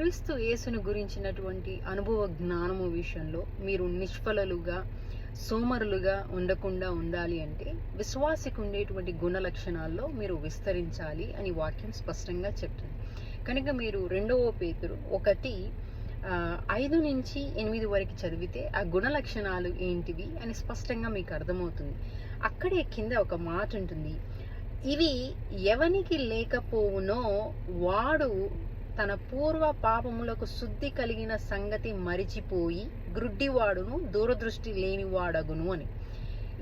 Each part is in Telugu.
క్రీస్తు యేసును గురించినటువంటి అనుభవ జ్ఞానము విషయంలో మీరు నిష్ఫలలుగా సోమరులుగా ఉండకుండా ఉండాలి అంటే విశ్వాసికి ఉండేటువంటి గుణ లక్షణాల్లో మీరు విస్తరించాలి అని వాక్యం స్పష్టంగా చెప్తుంది. కనుక మీరు రెండవ పేతురు ఒకటి ఐదు నుంచి ఎనిమిది వరకు చదివితే ఆ గుణ లక్షణాలు ఏంటివి అని స్పష్టంగా మీకు అర్థమవుతుంది. అక్కడే కింద ఒక మాట ఉంటుంది. ఇవి ఎవనికి లేకపోవునో వాడు తన పూర్వ పాపములకు శుద్ధి కలిగిన సంగతి మరిచిపోయి గ్రుడ్డివాడును దూరదృష్టి లేనివాడగును అని.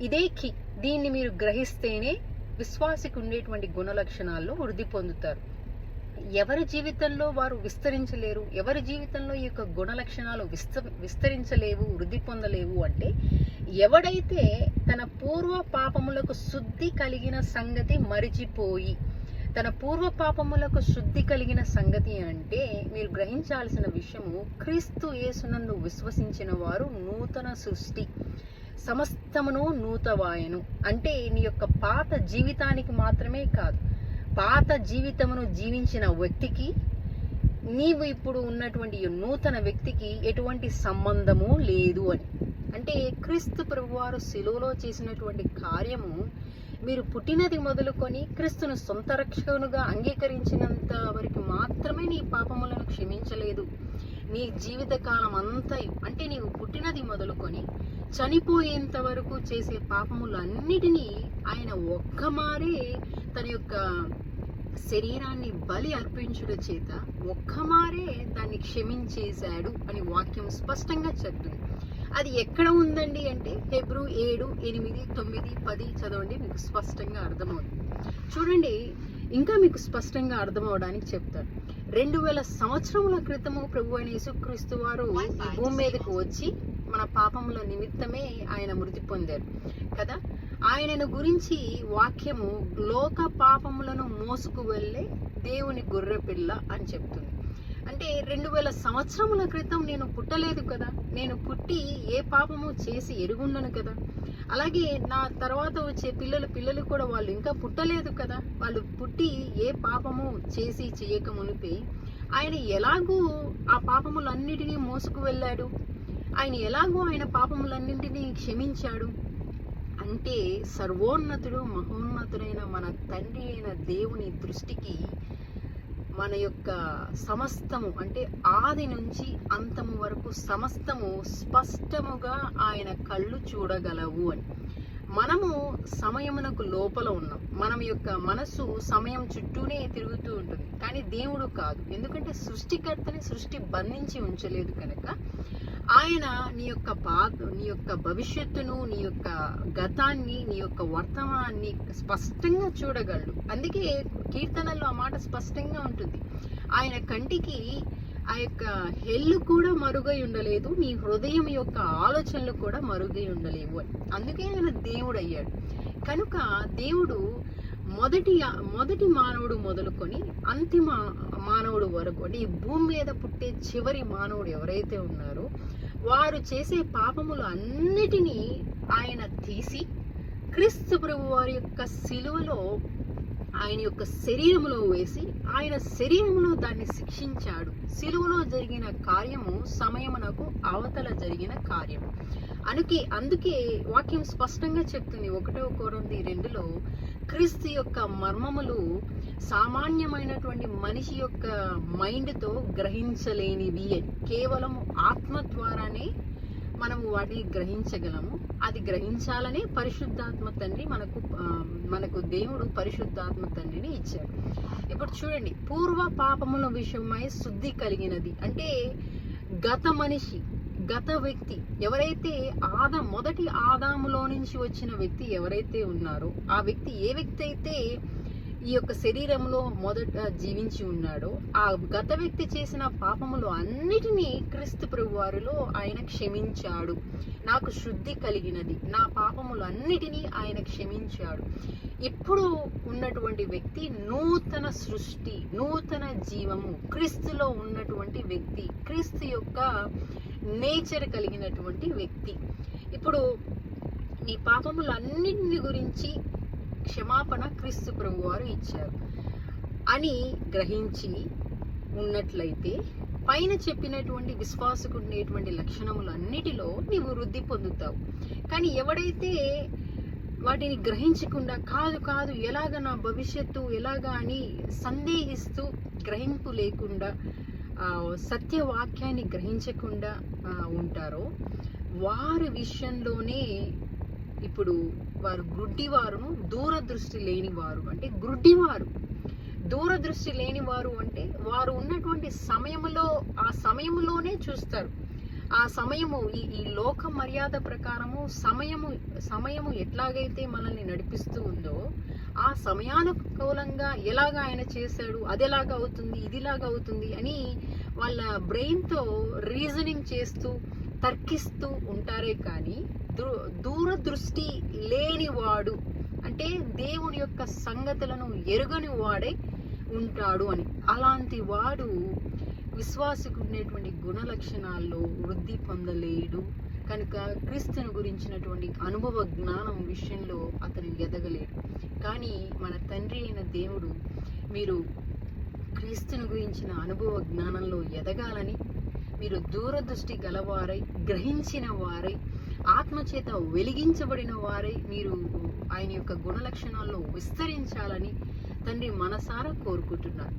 ఇదే కి దీన్ని మీరు గ్రహిస్తేనే విశ్వాసికి ఉండేటువంటి గుణ లక్షణాల్లో వృద్ధి పొందుతారు. ఎవరి జీవితంలో వారు విస్తరించలేరు? ఎవరి జీవితంలో ఈ యొక్క గుణ లక్షణాలు విస్త విస్తరించలేవు వృద్ధి పొందలేవు అంటే ఎవడైతే తన పూర్వ పాపములకు శుద్ధి కలిగిన సంగతి మరిచిపోయి తన పూర్వ పాపములకు శుద్ధి కలిగిన సంగతి అంటే మీరు గ్రహించాల్సిన విషయము క్రీస్తు యేసునందు విశ్వసించిన వారు నూతన సృష్టి. సమస్తమును నూతవాయను. అంటే నీ యొక్క పాత జీవితానికి మాత్రమే కాదు పాత జీవితమును జీవించిన వ్యక్తికి నీవు ఇప్పుడు ఉన్నటువంటి నూతన వ్యక్తికి ఎటువంటి సంబంధము లేదు అని. అంటే క్రీస్తు ప్రభువారు శిలువలో చేసినటువంటి కార్యము మీరు పుట్టినది మొదలుకొని క్రీస్తును సొంత రక్షకునుగా అంగీకరించినంత వరకు మాత్రమే నీ పాపములను క్షమించలేదు. నీ జీవిత కాలం అంతా అంటే నీవు పుట్టినది మొదలుకొని చనిపోయేంత వరకు చేసే పాపములన్నిటినీ ఆయన ఒక్కమారే తన యొక్క శరీరాన్ని బలి అర్పించుట చేత ఒక్కమారే దాన్ని క్షమించేశాడు అని వాక్యం స్పష్టంగా చెప్తుంది. అది ఎక్కడ ఉందండి అంటే హెబ్రూ ఏడు ఎనిమిది తొమ్మిది పది చదవండి మీకు స్పష్టంగా అర్థమవుతుంది. చూడండి ఇంకా మీకు స్పష్టంగా అర్థమవడానికి చెప్తారు రెండు వేల సంవత్సరముల క్రితము ప్రభు అయిన యేసుక్రీస్తు వారు భూమి మీదకు వచ్చి మన పాపముల నిమిత్తమే ఆయన మృతి పొందారు. కదా? ఆయనను గురించి వాక్యము లోక పాపములను మోసుకు వెళ్ళే దేవుని గుర్రపిల్ల అని చెప్తుంది. అంటే రెండు వేల సంవత్సరముల క్రితం నేను పుట్టలేదు కదా. నేను పుట్టి ఏ పాపము చేసి ఎరుగుండను కదా. అలాగే నా తర్వాత వచ్చే పిల్లలు పిల్లలు కూడా వాళ్ళు ఇంకా పుట్టలేదు కదా. వాళ్ళు పుట్టి ఏ పాపము చేసి చేయక మునిపి ఆయన ఎలాగూ ఆ పాపములన్నిటినీ మోసుకు వెళ్ళాడు. ఆయన ఎలాగో ఆయన పాపములన్నింటినీ క్షమించాడు. అంటే సర్వోన్నతుడు మహోన్నతుడైన మన తండ్రి అయిన దేవుని దృష్టికి మన యొక్క సమస్తము అంటే ఆది నుంచి అంతము వరకు సమస్తము స్పష్టముగా ఆయన కళ్ళు చూడగలవు అని. మనము సమయమునకు లోపల ఉన్నాం. మనం యొక్క మనసు సమయం చుట్టూనే తిరుగుతూ ఉంటుంది. కానీ దేవుడు కాదు. ఎందుకంటే సృష్టికర్తని సృష్టి బంధించి ఉంచలేదు కనుక ఆయన నీ యొక్క పాత నీ యొక్క భవిష్యత్తును నీ యొక్క గతాన్ని నీ యొక్క వర్తమాన్ని స్పష్టంగా చూడగలడు. అందుకే కీర్తనల్లో ఆ మాట స్పష్టంగా ఉంటుంది. ఆయన కంటికి ఆ యొక్క హెల్ కూడా మరుగై ఉండలేదు. నీ హృదయం యొక్క ఆలోచనలు కూడా మరుగై ఉండలేవు. అని అందుకే ఆయన దేవుడు అయ్యాడు కనుక దేవుడు మొదటి మొదటి మానవుడు మొదలుకొని అంతిమ మానవుడు వరకు అంటే ఈ భూమి మీద పుట్టే చివరి మానవుడు ఎవరైతే ఉన్నారో వారు చేసే పాపములు అన్నిటినీ ఆయన తీసి క్రీస్తు ప్రభు వారి యొక్క శిలువలో ఆయన యొక్క శరీరములో వేసి ఆయన శరీరములో దాన్ని శిక్షించాడు. సిలువలో జరిగిన కార్యము సమయమునకు అవతల జరిగిన కార్యము. అందుకే అందుకే వాక్యం స్పష్టంగా చెప్తుంది ఒకటో కోరంది రెండులో క్రీస్తు యొక్క మర్మములు సామాన్యమైనటువంటి మనిషి యొక్క మైండ్తో గ్రహించలేనివి అని కేవలం ఆత్మ ద్వారానే మనము వాటిని గ్రహించగలము. అది గ్రహించాలనే పరిశుద్ధాత్మ తండ్రి మనకు మనకు దేవుడు పరిశుద్ధాత్మ తండ్రిని ఇచ్చాడు. ఇప్పుడు చూడండి పూర్వ పాపముల విషయమై శుద్ధి కలిగినది అంటే గత మనిషి గత వ్యక్తి ఎవరైతే ఆదా మొదటి ఆదాములో నుంచి వచ్చిన వ్యక్తి ఎవరైతే ఉన్నారో ఆ వ్యక్తి ఏ వ్యక్తి అయితే ఈ యొక్క శరీరంలో మొదట జీవించి ఉన్నాడో. ఆ గత వ్యక్తి చేసిన పాపములు అన్నిటినీ క్రీస్తు ప్రభువారిలో ఆయన క్షమించాడు. నాకు శుద్ధి కలిగినది. నా పాపములు అన్నిటినీ ఆయన క్షమించాడు. ఇప్పుడు ఉన్నటువంటి వ్యక్తి నూతన సృష్టి నూతన జీవము క్రీస్తులో ఉన్నటువంటి వ్యక్తి క్రీస్తు యొక్క నేచర్ కలిగినటువంటి వ్యక్తి. ఇప్పుడు నీ పాపములన్నింటిని గురించి క్షమాపణ క్రీస్తు ప్రభు వారు ఇచ్చారు అని గ్రహించి ఉన్నట్లయితే పైన చెప్పినటువంటి విశ్వాసకు ఉండేటువంటి లక్షణములన్నిటిలో నీవు వృద్ధి పొందుతావు. కానీ ఎవడైతే వాటిని గ్రహించకుండా కాదు కాదు ఎలాగ నా భవిష్యత్తు ఎలాగా అని సందేహిస్తూ గ్రహింపు లేకుండా సత్యవాక్యాన్ని గ్రహించకుండా ఉంటారో వారి విషయంలోనే ఇప్పుడు వారు గుడ్డివారును దూరదృష్టి లేని వారు అంటే గుడ్డివారు. దూరదృష్టి లేని వారు అంటే వారు ఉన్నటువంటి సమయంలో ఆ సమయంలోనే చూస్తారు. ఆ సమయము ఈ ఈ లోక మర్యాద ప్రకారము సమయము సమయము ఎట్లాగైతే మనల్ని నడిపిస్తూ ఉందో ఆ సమయానుకూలంగా ఎలాగ ఆయన చేశాడు అది ఎలాగ అవుతుంది ఇది ఇలాగ అవుతుంది అని వాళ్ళ బ్రెయిన్తో రీజనింగ్ చేస్తూ తర్కిస్తూ ఉంటారే కానీ దూరదృష్టి లేనివాడు అంటే దేవుని యొక్క సంగతులను ఎరుగని వాడే ఉంటాడు అని. అలాంటి వాడు విశ్వాసకు ఉండేటువంటి గుణ లక్షణాల్లో వృద్ధి పొందలేడు. కనుక క్రీస్తుని గురించినటువంటి అనుభవ జ్ఞానం విషయంలో అతను ఎదగలేడు. కానీ మన తండ్రి అయిన దేవుడు మీరు క్రీస్తుని గురించిన అనుభవ జ్ఞానంలో ఎదగాలని మీరు దూరదృష్టి గలవారై గ్రహించిన వారై ఆత్మచేత వెలిగించబడిన వారై మీరు ఆయన యొక్క గుణ లక్షణాల్లో విస్తరించాలని తండ్రి మనసారా కోరుకుంటున్నారు.